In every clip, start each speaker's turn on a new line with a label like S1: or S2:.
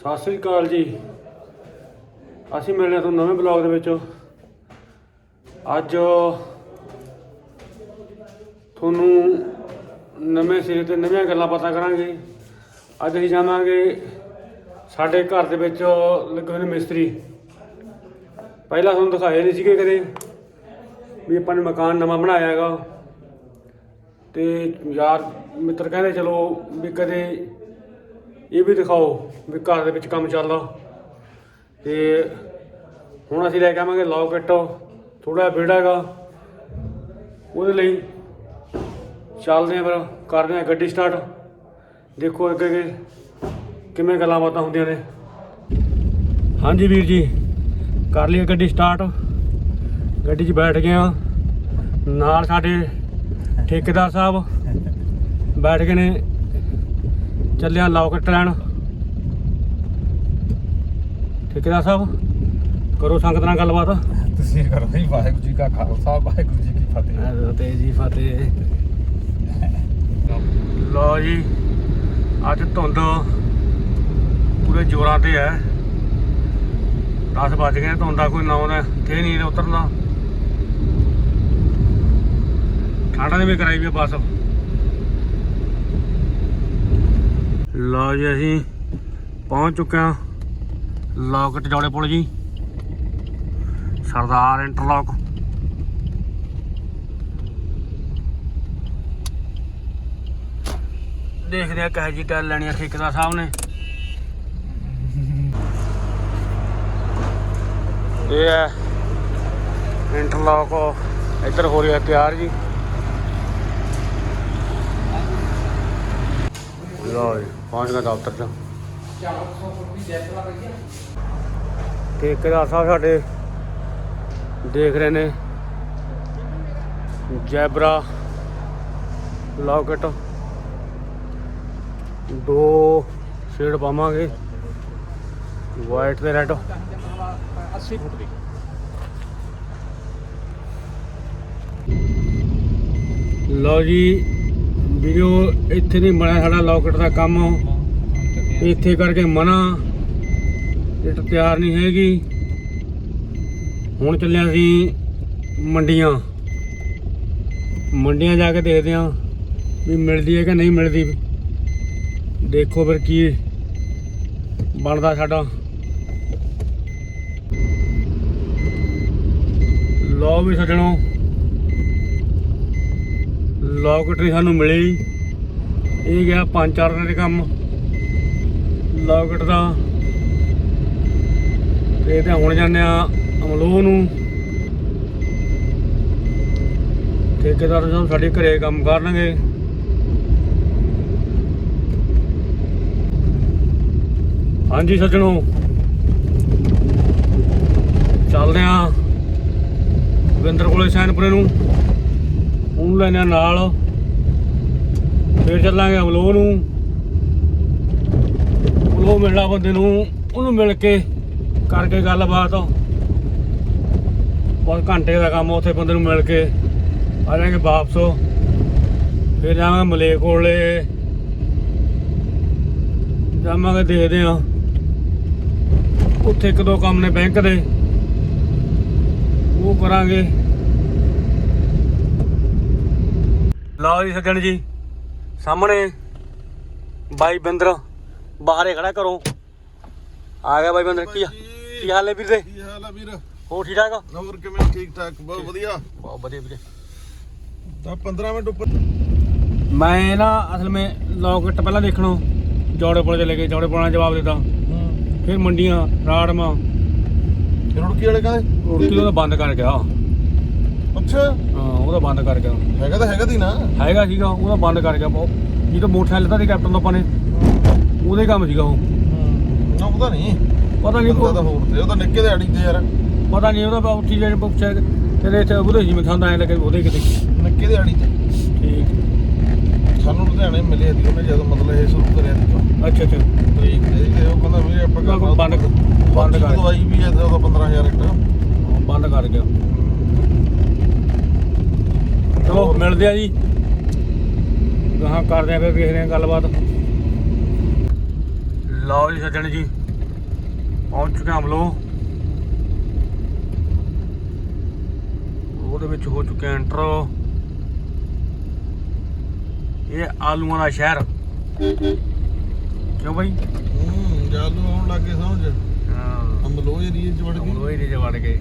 S1: ਸਤਿ ਸ੍ਰੀ ਅਕਾਲ ਜੀ। ਅਸੀਂ ਮਿਲਦੇ ਹਾਂ ਤੁਹਾਨੂੰ ਨਵੇਂ ਬਲੌਗ ਦੇ ਵਿੱਚ। ਅੱਜ ਤੁਹਾਨੂੰ ਨਵੇਂ ਸਿਰੇ ਤੇ ਨਵੀਆਂ ਗੱਲਾਂ ਪਤਾ ਕਰਾਂਗੇ। ਅੱਜ ਅਸੀਂ ਜਾਵਾਂਗੇ ਸਾਡੇ ਘਰ ਦੇ ਵਿੱਚ ਲੱਗੇ ਹੋਏ ਨੇ ਮਿਸਤਰੀ। ਪਹਿਲਾਂ ਤੁਹਾਨੂੰ ਦਿਖਾਏ ਨਹੀਂ ਸੀਗੇ ਕਦੇ ਵੀ ਆਪਾਂ ਨੇ ਮਕਾਨ ਨਵਾਂ ਬਣਾਇਆ ਹੈਗਾ। ਤੇ ਯਾਰ ਮਿੱਤਰ ਕਹਿੰਦੇ ਚਲੋ ਵੀ ਕਦੇ ਇਹ ਵੀ ਦਿਖਾਓ ਵੀ ਘਰ ਦੇ ਵਿੱਚ ਕੰਮ ਚੱਲਦਾ। ਤੇ ਹੁਣ ਅਸੀਂ ਲੈ ਕੇ ਆਵਾਂਗੇ ਲੌਕਟ ਥੋੜਾ ਵਿਹੜਾ ਹੈਗਾ। ਉਹਦੇ ਲਈ ਚੱਲਦੇ ਆਂ ਫਿਰ, ਕਰਦੇ ਆਂ ਗੱਡੀ ਸਟਾਰਟ ਦੇਖੋ ਅੱਗੇ ਅੱਗੇ ਕਿਵੇਂ ਗੱਲਾਂ ਬਾਤਾਂ ਹੁੰਦੀਆਂ ਨੇ। ਹਾਂਜੀ ਵੀਰ ਜੀ, ਕਰ ਲਈ ਗੱਡੀ ਸਟਾਰਟ ਗੱਡੀ 'ਚ ਬੈਠ ਗਏ ਆ ਨਾਲ ਸਾਡੇ ਠੇਕੇਦਾਰ ਸਾਹਿਬ ਬੈਠ ਗਏ ਨੇ। ਚੱਲਿਆ ਲੌਕਟ ਲੈਣ ਠੇਕੇਦਾਰ ਸਾਹਿਬ ਕਰੋ ਸੰਗਤ ਨਾਲ ਗੱਲਬਾਤ।
S2: ਤੁਸੀਂ ਕਰੋ ਜੀ ਵਾਹਿਗੁਰੂ ਜੀ ਕਾ ਖਾਲਸਾ ਵਾਹਿਗੁਰੂ ਜੀ ਕੀ ਫਤਿਹ।
S1: ਫਤਿਹ ਜੀ ਫਤਿਹ। ਲੋ ਜੀ ਅੱਜ ਧੁੰਦ ਪੂਰੇ ਜ਼ੋਰਾਂ ਤੇ ਹੈ। 10 ਵੱਜ ਗਏ ਧੁੰਦ ਦਾ ਕੋਈ ਨਾਮ ਨਾ ਤੇ ਨਹੀਂ ਉਤਰਨ। ਠੰਡਾ ਨੇ ਵੀ ਕਰਾਈ ਵੀ ਬੱਸ। ਲਓ ਜੀ ਅਸੀਂ ਪਹੁੰਚ ਚੁੱਕੇ ਹਾਂ ਲੋਕਟ ਜੌੜੇ ਪੁਲ ਜੀ। ਸਰਦਾਰ ਇੰਟਰਲੌਕ। ਦੇਖਦੇ ਆ ਕਹੇ ਜੀ ਟੈਲ ਲੈਣੀ ਆ ਠੇਕੇਦਾਰ ਸਾਹਿਬ ਨੇ। ਇਹ ਹੈ ਇੰਟਰਲੌਕ ਇੱਧਰ ਹੋ ਰਿਹਾ ਤਿਆਰ ਜੀ। ਲਓ ਜੀ। ਪਹੁੰਚ ਗਏ ਦਫ਼ਤਰ ਚ। ਠੇਕੇਦਾਰ ਸਾਹਿਬ ਸਾਡੇ ਦੇਖ ਰਹੇ ਨੇ। Zebra locket. ਦੋ ਸ਼ੇਡ ਪਾਵਾਂਗੇ। ਵਾਈਟ ਤੇ ਰੈੱਡ।
S2: 80 ਫੁੱਟ ਦੀ।
S1: ਲਓ ਜੀ ਵੀਡੀਓ ਇੱਥੇ ਨਹੀਂ ਬਣਿਆ ਸਾਡਾ ਲੌਕਟ ਦਾ ਕੰਮ। ਇੱਥੇ ਕਰਕੇ ਮਨਾ। ਇੱਟ ਤਿਆਰ ਨਹੀਂ ਹੈਗੀ। ਹੁਣ ਚੱਲਿਆ ਅਸੀਂ ਮੰਡੀਆਂ। ਮੰਡੀਆਂ ਜਾ ਕੇ ਦੇਖਦੇ ਹਾਂ ਵੀ ਮਿਲਦੀ ਹੈ ਕਿ ਨਹੀਂ ਮਿਲਦੀ। ਦੇਖੋ ਫਿਰ ਕੀ ਬਣਦਾ ਸਾਡਾ। ਲਓ ਵੀ ਸੱਜਣੋ। ਲੌਕਟ ਸਾਨੂੰ ਮਿਲੀ ਇਹ ਗਿਆ ਪੰਜ ਚਾਰ ਦਿਨ ਦੇ ਕੰਮ। ਲੌਕਟ ਦਾ। ਤੇ ਤੇ ਹੁਣ ਜਾਂਦੇ ਆ ਅਮਲੋਹ ਨੂੰ। ਠੇਕੇਦਾਰ ਸਾਹਿਬ ਸਾਡੇ ਘਰੇ ਕੰਮ ਕਰਨਗੇ। ਹਾਂਜੀ ਸੱਜਣੋ। ਚੱਲਦੇ ਆ ਵਿੰਦਰ ਕੋਲੇ ਸੈਨਪੁਰੇ ਨੂੰ। ਉਹਨੂੰ ਲੈਣੇ ਆ ਨਾਲ। ਫਿਰ ਚੱਲਾਂਗੇ ਅਮਲੋਹ ਨੂੰ। ਅਮਲੋਹ ਮਿਲਣਾ ਬੰਦੇ ਨੂੰ, ਉਹਨੂੰ ਮਿਲ ਕੇ ਕਰਕੇ ਗੱਲਬਾਤ। ਬਹੁਤ ਘੰਟੇ ਦਾ ਕੰਮ ਉੱਥੇ ਬੰਦੇ ਨੂੰ ਮਿਲ ਕੇ। ਆ ਜਾਵਾਂਗੇ ਵਾਪਸ। ਫਿਰ ਜਾਵਾਂਗੇ ਮਲੇ ਕੋਲੇ। ਜਾਵਾਂਗੇ ਦੇਖਦੇ ਆ ਉੱਥੇ ਇੱਕ ਦੋ ਕੰਮ ਨੇ ਬੈਂਕ ਦੇ। ਉਹ ਕਰਾਂਗੇ। ਲਓ ਜੀ ਸੱਜਣ ਜੀ ਸਾਹਮਣੇ ਬਾਈ ਬਿੰਦਰ ਬਾਹਰੇ ਖੜਾ ਕਰੋ। ਆ ਗਿਆ ਬਾਈ ਬਿੰਦਰ ਕੀ ਕੀ ਹਾਲ ਹੈ ਵੀਰ? ਦੇ
S3: ਕੀ ਹਾਲ ਆ ਵੀਰ?
S1: ਹੋ ਠੀਕ ਠਾਕ
S3: ਹੋਰ ਕਿਵੇਂ ਠੀਕ ਠਾਕ ਬਹੁਤ ਵਧੀਆ।
S1: ਬਹੁਤ ਵਧੀਆ ਵੀਰੇ।
S3: ਤਾਂ 15 ਮਿੰਟ ਉੱਪਰ
S1: ਮੈਂ ਨਾ ਅਸਲ ਵਿੱਚ ਲੌਕਟ ਪਹਿਲਾਂ ਦੇਖਣੋਂ ਜੋੜੇ ਪੁਲ ਚਲੇ ਗਏ ਜੋੜੇ ਪੁਲਾਂ ਜਵਾਬ ਦਿੱਤਾ। ਫਿਰ ਮੰਡੀਆਂ ਰਾੜਮਾ।
S3: ਰੁੜਕੀ ਵਾਲੇ ਕਹਿੰਦੇ?
S1: ਉਰਤੀ ਉਹਦਾ ਬੰਦ ਕਰ ਗਿਆ
S3: ਅੱਛਾ।
S1: ਹਾਂ ਉਹਦਾ ਬੰਦ ਕਰ ਗਿਆ
S3: ਹੈਗਾ ਤਾਂ ਹੈਗਾ ਦੀ ਨਾ।
S1: ਹੈਗਾ ਸੀਗਾ ਉਹਦਾ ਬੰਦ ਕਰ ਗਿਆ ਬਹੁਤ ਜਦੋਂ ਮੋਟਰਸਾਈਕਲ ਲਿੱਤਾ ਸੀ ਕੈਪਟਨ ਤੋਂ ਆਪਾਂ ਨੇ। ਉਹਦੇ ਕੰਮ ਸੀਗਾ ਉਹ।
S3: ਨਾ ਪਤਾ ਨਹੀਂ।
S1: ਪਤਾ ਨਹੀਂ
S3: ਬੰਦਾ ਤਾਂ ਹੋਰ ਤੇ ਉਹ ਤਾਂ ਨਿੱਕੇ ਦੇ ਅੜੀ ਤੇ ਯਾਰ।
S1: ਪਤਾ ਨਹੀਂ ਉਹਦਾ ਉੱਠੀ ਜਿਹੜੇ ਪੁੱਛਿਆ ਤੇਰੇ ਇੱਥੇ ਉਹਦੇ ਮੈਂ ਖਾਂਦਾ ਐ ਲੱਗੇ ਉਹਦੇ ਕਿਤੇ।
S3: ਨਿੱਕੇ ਦੇ ਅੜੀ ਤੇ।
S1: ਠੀਕ।
S3: ਸਾਨੂੰ ਲੁਧਿਆਣੇ ਮਿਲੇ ਸੀ ਉਹਨੇ ਜਦੋਂ ਮਤਲਬ ਇਹ ਸ਼ੁਰੂ ਕਰਿਆ ਸੀ।
S1: ਅੱਛਾ ਅੱਛਾ।
S3: ਤਰੀਕ ਦੇ ਤੇ ਉਹ ਕਹਿੰਦਾ ਵੀ ਆਪਾਂ
S1: ਉਹਦਾ ਕੋਈ ਬੰਦ ਬੰਦ
S3: ਬੰਦ
S1: ਕਰ।
S3: ਦਵਾਈ ਵੀ ਹੈ ਤੇ ਉਹਦਾ 15000 ਇੱਕ
S1: ਬੰਦ ਕਰ ਗਿਆ ਚਲੋ ਮਿਲਦੇ ਆ ਜੀ। ਗਾਹਾਂ ਕਰਦੇ ਆ ਫਿਰ ਵੇਖਦੇ ਆ ਗੱਲਬਾਤ। ਲਓ ਜੀ ਸੱਜਣ ਜੀ ਪਹੁੰਚ ਚੁੱਕੇ ਹਾਂ ਹਮਲੋ ਉਹਦੇ ਵਿੱਚ ਹੋ ਚੁੱਕੇ ਐਂਟਰ ਇਹ ਆਲੂਆਂ ਦਾ ਸ਼ਹਿਰ। ਕਿਉਂ ਬਾਈ?
S3: ਹੂੰ ਜਾਲੂ ਆਉਣ ਲੱਗੇ ਸਮਝ।
S1: ਹਾਂ।
S3: ਅੰਬਲੋ ਏਰੀਏ ਚ ਵੜ ਗਏ
S1: ਹਮਲੋ ਹੀ ਵੜ ਗਏ।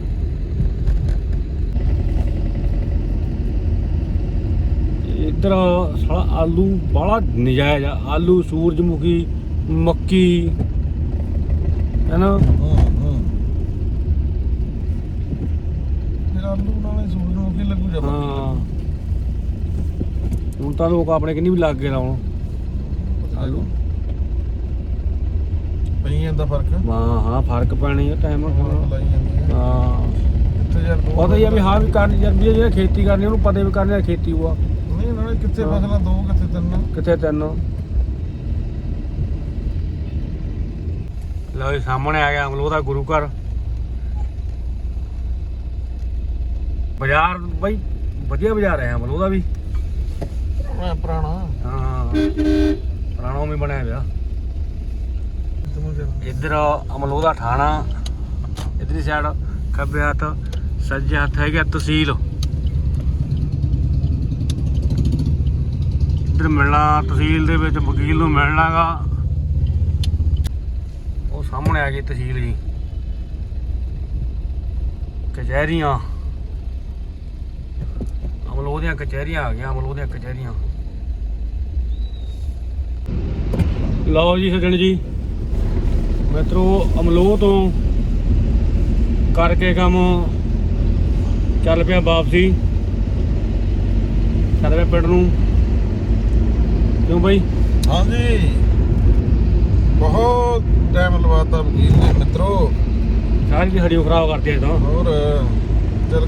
S1: ਇੱਧਰ ਸਾਲਾ ਆਲੂ ਬੜਾ ਨਜਾਇਜ਼ ਆ। ਆਲੂ ਸੂਰਜਮੁਖੀ ਮੱਕੀ ਹੈਨਾ?
S3: ਫਿਰ ਆਲੂ ਨਾਲੇ ਲੱਗੂ ਜਾ
S1: ਹਾਂ। ਹੁਣ ਤਾਂ ਲੋਕ ਆਪਣੇ ਕਿੰਨੀ ਵੀ ਲੱਗ ਗਏ ਲਾਉਣ ਆਲੂ।
S3: ਪਈ ਜਾਂਦਾ ਫ਼ਰਕ।
S1: ਹਾਂ ਹਾਂ ਫ਼ਰਕ ਪੈਣੀ ਆ ਟਾਈਮ ਨਾਲ।
S3: ਲਾਈ ਜਾਂਦੀ ਆ।
S1: ਹਾਂ। ਪਤਾ ਹੀ ਆ ਵੀ ਹਾਂ ਵੀ ਕਰਨੀ ਯਾਰ ਵੀ ਜਿਹੜਾ ਖੇਤੀ ਕਰਨੀ ਉਹਨੂੰ ਪਤਾ ਵੀ ਕਰਨੀ ਆ ਖੇਤੀ ਹੋਆ
S3: ਨਹੀਂ ਕਿੱਥੇ
S1: ਹਾਂ।
S3: ਫਸਲਾਂ ਦੋ ਕਿੱਥੇ ਤਿੰਨ?
S1: ਕਿੱਥੇ ਤੈਨੂੰ? ਲਓ ਜੀ ਸਾਹਮਣੇ ਆ ਗਿਆ ਅਮਲੋ ਦਾ ਗੁਰੂ ਘਰ। ਬਾਜ਼ਾਰ ਬਈ ਵਧੀਆ ਬਾਜ਼ਾਰ ਹੈ ਅਮਲੋ ਦਾ ਵੀ।
S3: ਮੈਂ ਪੁਰਾਣਾ।
S1: ਹਾਂ। ਪੁਰਾਣਾ ਵੀ ਬਣਿਆ ਪਿਆ।
S3: ਤੂੰ ਜਰਾ
S1: ਇੱਧਰ ਅਮਲੋ ਦਾ ਥਾਣਾ। ਇਧਰਲੀ ਸਾਈਡ ਖੱਬੇ ਹੱਥ ਸੱਜੇ ਹੱਥ ਹੈਗਾ ਤਹਿਸੀਲ। ਇੱਧਰ ਮਿਲਣਾ, ਤਹਿਸੀਲ ਦੇ ਵਿੱਚ ਵਕੀਲ ਨੂੰ ਮਿਲਣਾਗਾ। ਉਹ ਸਾਹਮਣੇ ਆ ਗਈ ਤਹਿਸੀਲ ਜੀ। ਕਚਹਿਰੀਆਂ। ਅਮਲੋ ਦੀਆਂ ਕਚਹਿਰੀਆਂ ਆ ਗਈਆਂ ਅਮਲੋ ਦੀਆਂ ਕਚਹਿਰੀਆਂ। ਲਓ ਜੀ ਸੱਜਣ ਜੀ। ਮਿੱਤਰੋ ਅਮਲੋ ਤੋਂ ਕਰਕੇ ਕੰਮ ਚੱਲ ਪਿਆ ਵਾਪਸੀ। ਚੱਲ ਪਿਆ ਪਿੰਡ ਨੂੰ। ਕਿਉਂ ਬਾਈ?
S3: ਹਾਂਜੀ। ਬਹੁਤ ਟਾਈਮ ਲਵਾਤਾ ਵਕੀਲ ਨੇ ਮਿੱਤਰੋ।
S1: ਸਾਰੀ ਦੀ ਹੜੀਓ ਖਰਾਬ ਕਰਤੀ ਇਹ ਤਾਂ।
S3: ਹੋਰ ਚਲ।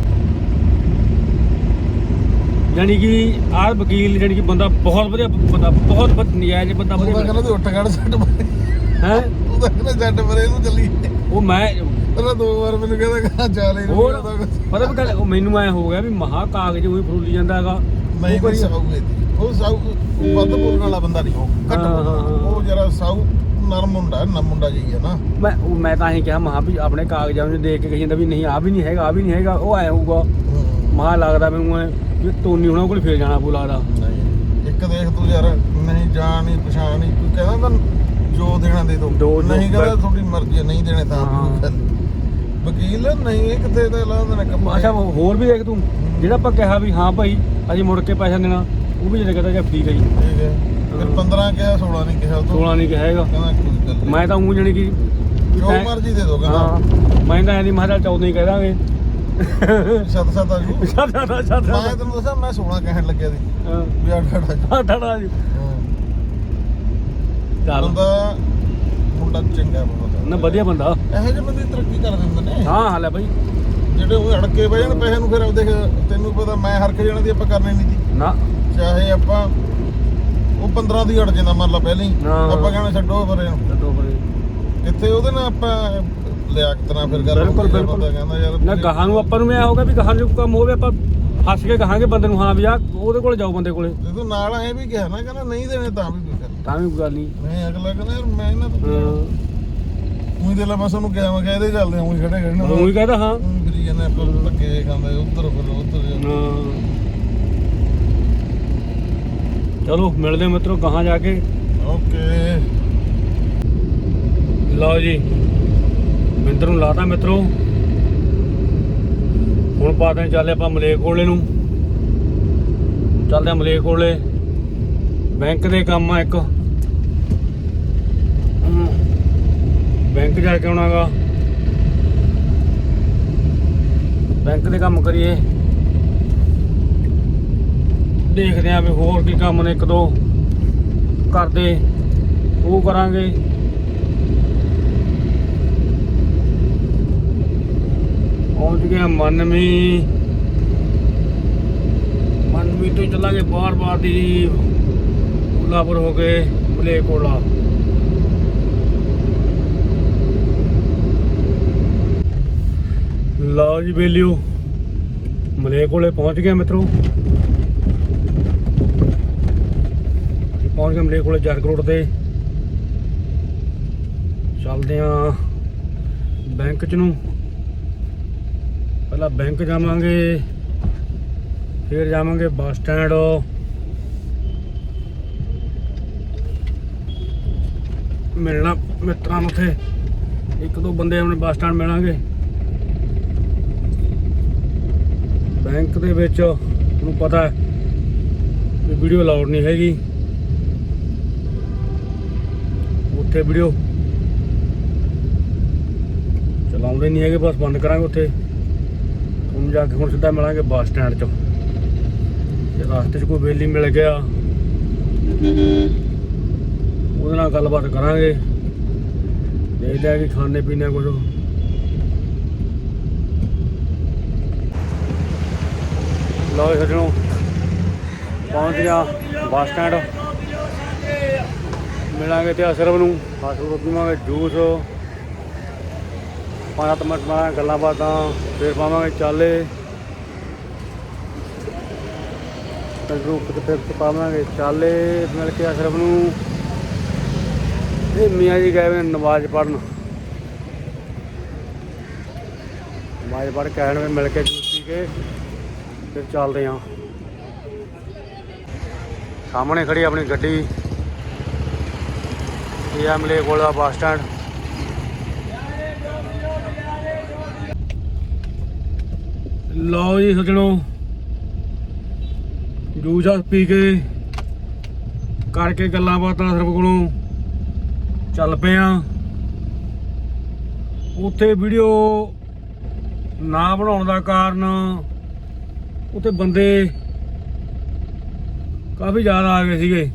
S1: ਯਾਨੀ ਕਿ ਆਹ ਵਕੀਲ ਯਾਨੀ ਕਿ ਬੰਦਾ ਬਹੁਤ ਵਧੀਆ ਬੰਦਾ ਬਹੁਤ ਵਧ- ਨਜਾਇਜ਼ ਬੰਦਾ
S3: ਉਹ ਤਾਂ
S1: ਵਧੀਆ
S3: ਕਹਿੰਦਾ ਤੂੰ ਉੱਠ ਖੜ ਛੱਡ ਪਰੇ।
S1: ਹੈ?
S3: ਉਹ ਤਾਂ ਕਹਿੰਦਾ ਛੱਡ ਪਰੇ ਇਹਨੂੰ ਚੱਲੀ।
S1: ਉਹ ਮੈਂ
S3: ਪਹਿਲਾਂ ਦੋ ਵਾਰ ਮੈਨੂੰ ਕਹਿੰਦਾ ਕਹਾਂ ਚੱਲ ਇਹਨੂੰ
S1: ਹੋਰ। ਪਤਾ ਵੀ ਗੱਲ ਉਹ ਮੈਨੂੰ ਐ ਹੋ ਗਿਆ ਵੀ ਮਹਾ ਕਾਗਜ਼ ਉਹੀ ਫਰੂਲੀ ਜਾਂਦਾ ਹੈਗਾ। ਉਹ
S3: ਕੋਈ ਇਹਦੀ ਉਹ ਸਾਊ ਵੱਧ ਬੋਲਣ ਵਾਲਾ ਬੰਦਾ ਨਹੀਂ ਉਹ ਘੱਟ
S1: ਹਾਂ, ਹਾਂ, ਹਾਂ।
S3: ਉਹ ਜਰਾ ਸਾਊ ਨਰਮ ਮੁੰਡਾ ਨਾ ਮੁੰਡਾ ਜੀ ਹੈ ਨਾ।
S1: ਮੈਂ ਉਹ ਮੈਂ ਤਾਂ ਹੀ ਕਿਹਾ ਮਹਾ ਵੀ ਆਪਣੇ ਕਾਗਜ਼ਾਂ ਨੂੰ ਦੇਖ ਕੇ ਕਹੀ ਜਾਂਦਾ ਵੀ ਨਹੀਂ ਆ ਵੀ ਨਹੀਂ ਹੈਗਾ ਆ ਵੀ ਨਹੀਂ ਹੈਗਾ ਉਹ ਐ ਹੋਊਗਾ। ਮਹਾ ਲੱਗਦਾ ਮੈਨੂੰ ਐ ਵੀ ਤੋਨੀ ਹੁਣਾਂ ਕੋਲ ਫੇਰ ਜਾਣਾ ਪੂ ਲੱਗਦਾ।
S3: ਨਹੀਂ ਇੱਕ ਦੇਖ ਤੂੰ ਯਾਰ ਨਹੀਂ ਜਾਣ ਨਹੀਂ ਪਛਾਣ ਨਹੀਂ ਕੋਈ ਕਹਿੰਦਾ ਤਾਂ ਜੋ ਦੇਣਾ ਦੇ ਦੋ। ਨਹੀਂ ਕਹਿੰਦਾ। ਤੁਹਾਡੀ ਮਰਜ਼ੀ ਹੈ ਨਹੀਂ ਦੇਣੇ ਤਾਂ। ਵਕੀਲ ਨਹੀਂ ਇਹ ਕਿਤੇ ਦਾ ਲਾਉਂਦੇ ਨੇ ਕੰਮ
S1: ਅੱਛਾ ਹੋਰ ਵੀ ਦੇਖ ਤੂੰ ਜਿਹੜਾ ਆਪਾਂ ਕਿਹਾ ਵੀ ਹਾਂ ਭਾਈ ਅਸੀਂ ਮੁੜ ਕੇ ਪੈਸਾ ਦੇਣਾ। ਉਹ ਵੀ ਜਿਹੜਾ ਕਹਿੰਦਾ ਕਿ ਠੀਕ ਹੈ ਜੀ
S3: ਠੀਕ ਹੈ। ਫਿਰ 15 ਕਿਹਾ 16 ਨਹੀਂ ਕਿਹਾ ਉਹ ਤੋਂ
S1: 16 ਨਹੀਂ ਕਿਹਾ ਹੈਗਾ।
S3: ਕਹਿੰਦਾ ਕੋਈ ਗੱਲ ਨਹੀਂ
S1: ਮੈਂ ਤਾਂ ਉਹ ਜਣੀ ਕਿ
S3: ਜੋ ਮਰਜ਼ੀ ਦੇ ਦੋ ਕਹਿੰਦਾ।
S1: ਮੈਂ ਤਾਂ ਐਂ ਮਹਾਰਾਜ 14 ਹੀ ਕਹਿ ਦਾਂਗੇ।
S3: ਸੱਤ ਸੱਤ ਆ ਜੂ।
S1: ਦਾ
S3: ਮੈਂ ਤੈਨੂੰ ਦੱਸਾਂ ਮੈਂ 16 ਕਹਿਣ ਲੱਗਿਆ ਸੀ।
S1: ਹਾਂ।
S3: ਵੀ ਜਾਊ।
S1: ਸਾਡਾ ਜੀ।
S3: ਹਾਂ।
S1: ਚੱਲ।
S3: ਬੰਦਾ ਮੁੰਡਾ ਚੰਗਾ ਬਹੁਤ।
S1: ਨਾ ਵਧੀਆ ਬੰਦਾ।
S3: ਇਹੋ ਜਿਹੇ ਬੰਦੇ ਤਰੱਕੀ ਕਰ ਦਿੰਦੇ ਨੇ।
S1: ਹਾਂ ਹਾਲੇ ਭਾਈ
S3: ਜਿਹੜੇ ਉਹ ਅੜਕੇ ਬਹਿ ਜਾਣ ਪੈਸੇ ਨੂੰ ਫਿਰ ਦੇਖ ਤੈਨੂੰ ਪਤਾ ਮੈਂ ਹਰਕ ਜਾਣਾ ਦੀ ਆਪਾਂ ਕਰਨੀ ਨਹੀਂ ਸੀ
S1: ਨਾ।
S3: ਚਾਹੇ ਆਪਾਂ ਉਹ 15 ਦੀ ਅੜ ਜਾਂਦਾ ਮੰਨ ਲਾ ਪਹਿਲਾਂ ਹੀ
S1: ਹਾਂ।
S3: ਆਪਾਂ ਕਹਿਣਾ ਛੱਡੋ ਪਰੇ ਨੂੰ।
S1: ਛੱਡੋ ਪਰੇ।
S3: ਕਿੱਥੇ ਉਹਦੇ ਨਾਲ ਆਪਾਂ ਲਿਆਕਤ ਨਾਲ ਫਿਰ ਗੱਲ
S1: ਬਿਲਕੁਲ,
S3: ਹੁੰਦੀ ਆ,
S1: ਬਿਲਕੁਲ।
S3: ਕਹਿੰਦਾ ਯਾਰ
S1: ਨਾ ਗਾਹਾਂ ਨੂੰ ਆਪਾਂ ਨੂੰ ਇਹ ਹੋਗਾ ਵੀ ਗਾਹਾਂ ਨੂੰ ਕੰਮ ਹੋਵੇ ਆਪਾਂ ਹੱਸ ਕੇ ਕਹਾਂਗੇ ਬੰਦੇ ਨੂੰ ਹਾਂ ਵੀ ਆ ਉਹਦੇ ਕੋਲ ਜਾਓ ਬੰਦੇ ਕੋਲੇ।
S3: ਜੇ ਤੂੰ ਨਾਲ ਐ ਵੀ ਕਿਹਾ ਨਾ ਕਹਿੰਦਾ ਨਹੀਂ ਦੇਣੇ ਤਾਂ ਵੀ ਕੋਈ ਗੱਲ
S1: ਤਾਂ ਵੀ ਕੋਈ ਗੱਲ ਨਹੀਂ
S3: ਨਹੀਂ ਅਗਲਾ ਕਹਿੰਦਾ ਯਾਰ ਮੈਂ ਇਹਨਾਂ ਤੋਂ
S1: ਹਾਂ।
S3: ਉਹੀ ਦੇ ਲਾ ਮੈਂ ਤੁਹਾਨੂੰ ਕਿਹਾ ਮੈਂ ਕਿਹਾ ਇਹਦੇ ਚੱਲਦੇ ਹਾਂ ਉਹੀ ਖੜੇ ਖੜੇ ਨਾ
S1: ਉਹੀ ਕਹਦਾ ਹਾਂ।
S3: ਊਂ ਫਿਰੀ ਜਾਂਦੇ ਆਪਾਂ ਧੱਕੇ ਖਾਂਦੇ ਉੱਧਰ ਫਿਰ ਉੱਧਰ।
S1: ਹਾਂ। ਚਲੋ ਮਿਲਦੇ ਹਾਂ ਮਿੱਤਰੋ ਗਾਹਾਂ ਜਾ ਕੇ।
S3: ਓਕੇ।
S1: ਲਓ ਜੀ ਮਿੰਦਰ ਨੂੰ ਲਾਤਾ ਮਿੱਤਰੋ। ਹੁਣ ਪਾਦੇ ਚੱਲੇ ਆਪਾਂ ਮਲੇਕ ਕੋਲੇ ਨੂੰ। ਚੱਲਦੇ ਆ ਮਲੇਕ ਕੋਲੇ। ਬੈਂਕ ਦੇ ਕੰਮ ਆ ਇੱਕ। ਬੈਂਕ ਜਾ ਕੇ ਆਉਣਾਗਾ ਬੈਂਕ ਦੇ ਕੰਮ ਕਰੀਏ। ਦੇਖਦੇ ਆ ਵੀ ਹੋਰ ਕੀ ਕੰਮ ਨੇ, ਇੱਕ ਦੋ ਕਰਦੇ, ਉਹ ਕਰਾਂਗੇ। ਪਹੁੰਚ ਗਿਆ ਮਨਮੀ। ਮਨਮੀ ਤੋਂ ਚੱਲਾਂਗੇ ਬਾਰ ਬਾਰ ਦੀ ਉਲਾਪੁਰ ਹੋ ਕੇ ਮਲੇਕੋਲਾ ਲਓ ਜੀ ਬੇਲਿਓ ਮਲੇਕੋਲੇ ਪਹੁੰਚ ਗਿਆ ਮਿੱਤਰੋ ਅਸੀਂ ਪਹੁੰਚ ਗਏ ਮਲੇਕੋਲੇ ਜਰਗ ਰੋਡ ਤੇ ਚੱਲਦੇ ਆਂ ਬੈਂਕ ਚ ਨੂੰ। ਪਹਿਲਾਂ ਬੈਂਕ ਜਾਵਾਂਗੇ, ਫਿਰ ਜਾਵਾਂਗੇ ਬੱਸ ਸਟੈਂਡ। ਮਿਲਣਾ ਮਿੱਤਰਾਂ ਨੂੰ ਉੱਥੇ। ਇੱਕ ਦੋ ਬੰਦੇ ਆਪਣੇ ਬੱਸ ਸਟੈਂਡ ਮਿਲਾਂਗੇ। ਬੈਂਕ ਦੇ ਵਿੱਚ, ਤੁਹਾਨੂੰ ਪਤਾ ਹੈ ਵੀਡੀਓ ਅਲਾਉਡ ਨਹੀਂ ਹੈਗੀ। ਉੱਥੇ ਵੀਡੀਓ। ਚਲਾਉਂਦੇ ਨਹੀਂ ਹੈਗੇ, ਬਸ ਬੰਦ ਕਰਾਂਗੇ ਉੱਥੇ। ਹੁਣ ਜਾ ਕੇ ਹੁਣ ਸਿੱਧਾ ਮਿਲਾਂਗੇ ਬੱਸ ਸਟੈਂਡ 'ਚ। ਜੇ ਰਸਤੇ 'ਚ ਕੋਈ ਵੇਲੀ ਮਿਲ ਗਿਆ, ਉਹਦੇ ਨਾਲ ਗੱਲਬਾਤ ਕਰਾਂਗੇ। ਦੇਖਦੇ ਆ ਕਿ ਖਾਣੇ ਪੀਣੇ ਕੁਝ ਲਓ ਜੀ ਸੱਜਣੋ, ਪਹੁੰਚ ਗਿਆ ਬੱਸ ਸਟੈਂਡ। ਮਿਲਾਂਗੇ ਤੇ ਅਸਰਬ ਨੂੰ ਅਸਰਬ ਪੀਵਾਂਗੇ ਜੂਸ ਪੰਜ ਸੱਤ ਗੱਲਾਂ ਬਾਤਾਂ, ਫਿਰ ਪਾਵਾਂਗੇ ਚਾਲੇ। ਗਰੁੱਪ ਤੇ ਪਾਵਾਂਗੇ ਚਾਲੇ ਮਿਲ ਕੇ ਅਸਰਬ ਨੂੰ। ਇਹ ਮੀਆਂ ਜੀ ਗਏ ਹੋਏ ਨੇ ਨਮਾਜ਼ ਪੜਨ ਨਮਾਜ਼ ਪੜ ਕੇ ਆਣ ਮਿਲ ਕੇ ਜੂਸ ਪੀ ਕੇ, ਫਿਰ ਚੱਲਦੇ ਹਾਂ ਸਾਹਮਣੇ ਖੜੀ ਆਪਣੀ ਗੱਡੀ। ਇਹ ਆ ਮਲੇ ਕੋਲ ਦਾ ਬੱਸ ਸਟੈਂਡ। ਲਓ ਜੀ ਸੱਜਣੋ, ਜੂਸ ਆ ਪੀ ਕੇ ਕਰਕੇ ਗੱਲਾਂ ਬਾਤਾਂ ਸਰਬ ਕੋਲੋਂ ਚੱਲ ਪਏ ਆ। ਉੱਥੇ ਵੀਡੀਓ ਨਾ ਬਣਾਉਣ ਦਾ ਕਾਰਨ ਉੱਥੇ ਬੰਦੇ ਕਾਫੀ ਜ਼ਿਆਦਾ ਆ ਗਏ ਸੀਗੇ।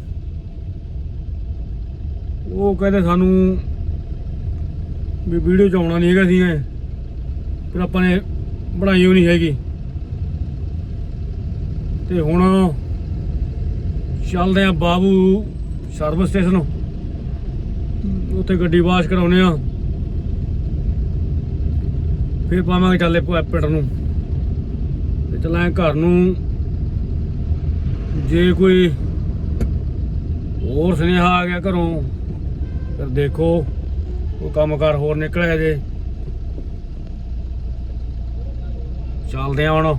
S1: ਉਹ ਕਹਿੰਦੇ ਸਾਨੂੰ ਵੀ ਵੀਡੀਓ ਚ ਆਉਣਾ ਨਹੀਂ ਹੈਗਾ ਸੀ ਫਿਰ ਆਪਾਂ ਨੇ ਬਣਾਈ ਹੋਈ ਨਹੀਂ ਹੈਗੀ। ਤੇ ਹੁਣ ਚੱਲਦੇ ਆ ਬਾਬੂ ਸਰਵਿਸ ਸਟੇਸ਼ਨ। ਉੱਥੇ ਗੱਡੀ ਵਾਸ਼ ਕਰਾਉਨੇ ਆ। ਫਿਰ ਪਾਵਾਂਗੇ ਚੱਲੇ ਪ- ਪਿੰਡ ਨੂੰ। ਤੇ ਚੱਲਾਂਗੇ ਘਰ ਨੂੰ ਜੇ ਕੋਈ ਹੋਰ ਸੁਨੇਹਾ ਆ ਗਿਆ ਘਰੋਂ ਫਿਰ ਦੇਖੋ ਉਹ ਕੰਮਕਾਰ ਹੋਰ ਨਿਕਲਿਆ ਜੇ। ਚੱਲਦੇ ਆ ਹੁਣ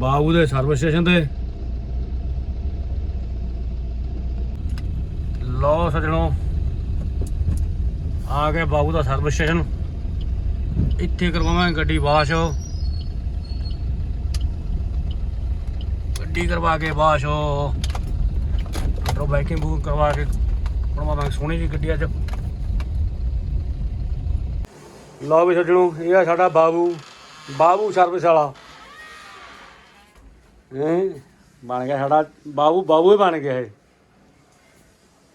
S1: ਬਾਬੂ ਦੇ ਸਰਵਿਸ ਸਟੇਸ਼ਨ ਤੇ। ਲੋ ਸਜਣੋ, ਆ ਗਏ ਬਾਬੂ ਦਾ ਸਰਵਿਸ ਸਟੇਸ਼ਨ ਇੱਥੇ ਕਰਵਾਵਾਂਗੇ ਗੱਡੀ ਵਾਸ਼ ਗੱਡੀ ਕਰਵਾ ਕੇ ਵਾਸ਼ ਅੰਦਰੋਂ ਬਾਈਕਿੰਗ ਬੁਕਿੰਗ ਕਰਵਾ ਕੇ ਬਣਵਾਵਾਂਗੇ ਸੋਹਣੀ ਜੀ ਗੱਡੀ ਅੱਜ। ਲਓ ਵੀ ਸੱਜਣੋ, ਇਹ ਆ ਸਾਡਾ ਬਾਬੂ ਬਾਬੂ ਸਰਵਿਸ ਵਾਲਾ। ਹੈਂ? ਬਣ ਗਿਆ ਸਾਡਾ ਬਾਬੂ ਬਾਬੂ ਹੀ ਬਣ ਗਿਆ ਇਹ।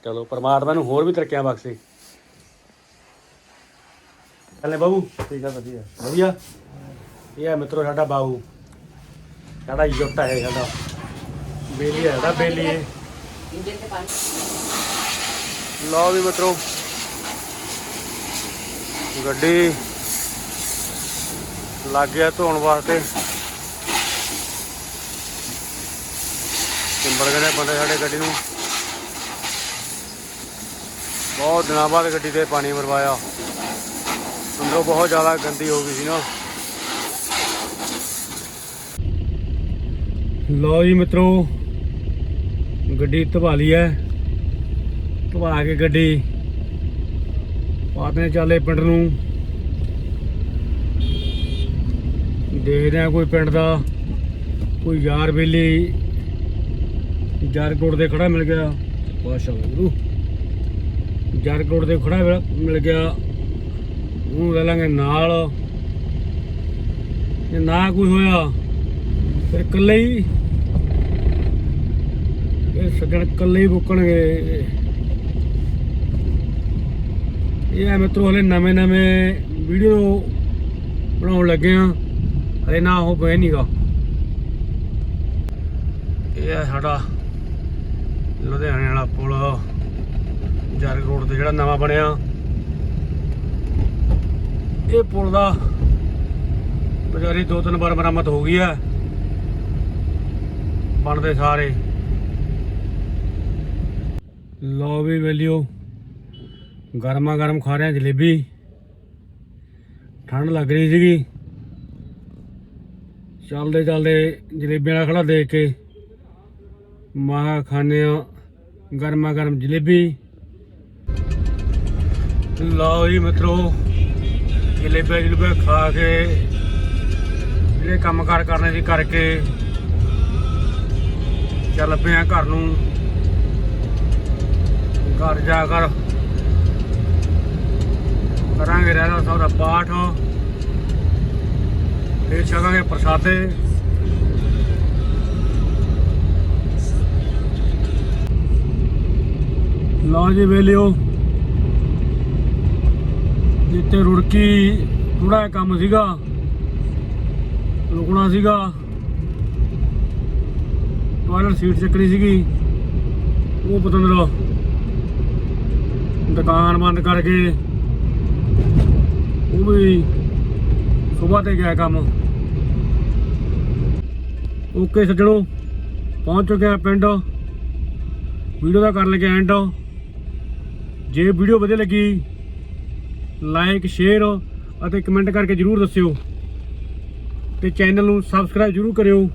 S1: ਚਲੋ, ਪਰਮਾਤਮਾ ਨੂੰ ਹੋਰ ਵੀ ਤਰੱਕੀਆਂ ਬਖਸ਼ੇ। ਚੱਲੇ ਬਾਬੂ,
S2: ਠੀਕ ਆ, ਵਧੀਆ।
S1: ਵਧੀਆ? ਇਹ ਆ ਮਿੱਤਰੋ ਸਾਡਾ ਬਾਬੂ। ਸਾਡਾ ਯੁੱਟਾ ਹੈ ਸਾਡਾ। ਬੇਲੀ ਹੈ ਸਾਡਾ ਬੇਲੀ ਹੈ ਲਓ ਵੀ ਮਿੱਤਰੋ। ਗੱਡੀ ਲੱਗ ਗਿਆ ਧੋਣ ਵਾਸਤੇ। ਚਿੰਬੜ ਗਏ ਨੇ ਬੰਦੇ ਸਾਡੇ ਗੱਡੀ ਨੂੰ। ਬਹੁਤ ਦਿਨਾਂ ਬਾਅਦ ਗੱਡੀ ਤੇ ਪਾਣੀ ਮਰਵਾਇਆ ਅੰਦਰੋਂ ਬਹੁਤ ਜ਼ਿਆਦਾ ਗੰਦੀ ਹੋ ਗਈ ਸੀ ਨਾ। ਲਓ ਜੀ ਮਿੱਤਰੋ, ਗੱਡੀ ਧਵਾ ਲਈ ਹੈ। ਧਵਾ ਕੇ ਗੱਡੀ। ਪਾਤੇ ਚਾਲੇ ਪਿੰਡ ਨੂੰ। ਦੇਖਦੇ ਆ ਕੋਈ ਪਿੰਡ ਦਾ ਕੋਈ ਯਾਰ ਬੇਲੀ ਜਰਕੋਟ ਦੇ ਖੜਾ ਮਿਲ ਗਿਆ। ਮਾਸ਼ਾਅੱਲਾ ਗੁਰੂ। ਜਰਕੋਟ ਦੇ ਖੜਾ ਮਿਲ- ਗਿਆ। ਉਹਨੂੰ ਲੈ ਲਾਂਗੇ ਨਾਲ। ਜੇ ਨਾ ਕੋਈ ਹੋਇਆ ਫਿਰ ਇਕੱਲੇ ਹੀ ਇਹ ਸੱਜਣ ਇਕੱਲੇ ਹੀ ਬੁੱਕਣਗੇ। ਇਹ ਹੈ ਮਿੱਤਰੋ, ਹਲੇ ਨਵੇਂ ਨਵੇਂ ਵੀਡੀਓ ਬਣਾਉਣ ਲੱਗੇ ਆ। ਹਲੇ ਨਾ ਉਹ ਬਹਿ ਨਹੀਂਗਾ ਇਹ ਹੈ ਸਾਡਾ ਲੁਧਿਆਣੇ ਵਾਲਾ ਪੁਲ, ਜਰਗ ਰੋਡ ਤੇ ਜਿਹੜਾ ਨਵਾਂ ਬਣਿਆ। ਇਹ ਪੁਲ ਦਾ ਬਜ਼ਾਰੀ ਦੋ ਤਿੰਨ ਵਾਰ ਮਰਮਤ ਹੋ ਗਈ ਹੈ ਬਣਦੇ ਸਾਰੇ। ਲੋ ਵੀ ਵੇਲਿਓ ਗਰਮਾ ਗਰਮ ਖਾ ਰਹੇ ਆ ਜਲੇਬੀ। ਠੰਡ ਲੱਗ ਰਹੀ ਸੀਗੀ। ਚੱਲਦੇ ਚੱਲਦੇ ਜਲੇਬੀਆਂ ਵਾਲਾ ਖੜਾ ਦੇਖ ਕੇ। ਮਾ ਖਾਣੇ ਆ ਗਰਮਾ ਗਰਮ ਜਲੇਬੀ। ਲਓ ਜੀ ਮਿੱਤਰੋ, ਜਲੇਬੀਆਂ ਜਲੇਬੇ ਖਾ ਕੇ, ਜਿਹੜੇ ਕੰਮ ਕਾਰ ਕਰਨੇ ਸੀ ਕਰਕੇ। ਚੱਲ ਪਏ ਆ ਘਰ ਨੂੰ। ਘਰ ਜਾ ਕਰ ਕਰਾਂਗੇ ਰਹਿਣਾ ਸਾਹਿਬ ਪਾਠ। ਫਿਰ ਛਕਾਂਗੇ ਪ੍ਰਸਾਦੇ। ਲਓ ਜੀ ਵੇਲਿਓ। ਜਿੱਤੇ ਰੁੜਕੀ ਥੋੜਾ ਜਿਹਾ ਕੰਮ ਸੀਗਾ, ਰੁਕਣਾ ਸੀਗਾ। ਟਾਇਲਟ ਸੀਟ ਚੱਕਣੀ ਸੀਗੀ। ਉਹ ਪਤੰਦਰ, ਦੁਕਾਨ ਬੰਦ ਕਰਕੇ ਉਹ ਵੀ ਸਵੇਰ ਤੇ ਗਿਆ ਕੰਮ। ਓਕੇ ਸੱਜਣੋ, ਪਹੁੰਚ ਚੁੱਕੇ ਆ ਪਿੰਡ। ਵੀਡੀਓ ਦਾ ਕਰਨ ਲੱਗੇ ਐਂਡ ਜੇ ਵੀਡੀਓ ਵਧੀਆ ਲੱਗੀ ਲਾਈਕ ਸ਼ੇਅਰ ਅਤੇ ਕਮੈਂਟ ਕਰਕੇ ਜਰੂਰ ਦੱਸਿਓ। ਤੇ ਚੈਨਲ ਨੂੰ ਸਬਸਕ੍ਰਾਈਬ ਜਰੂਰ ਕਰਿਓ।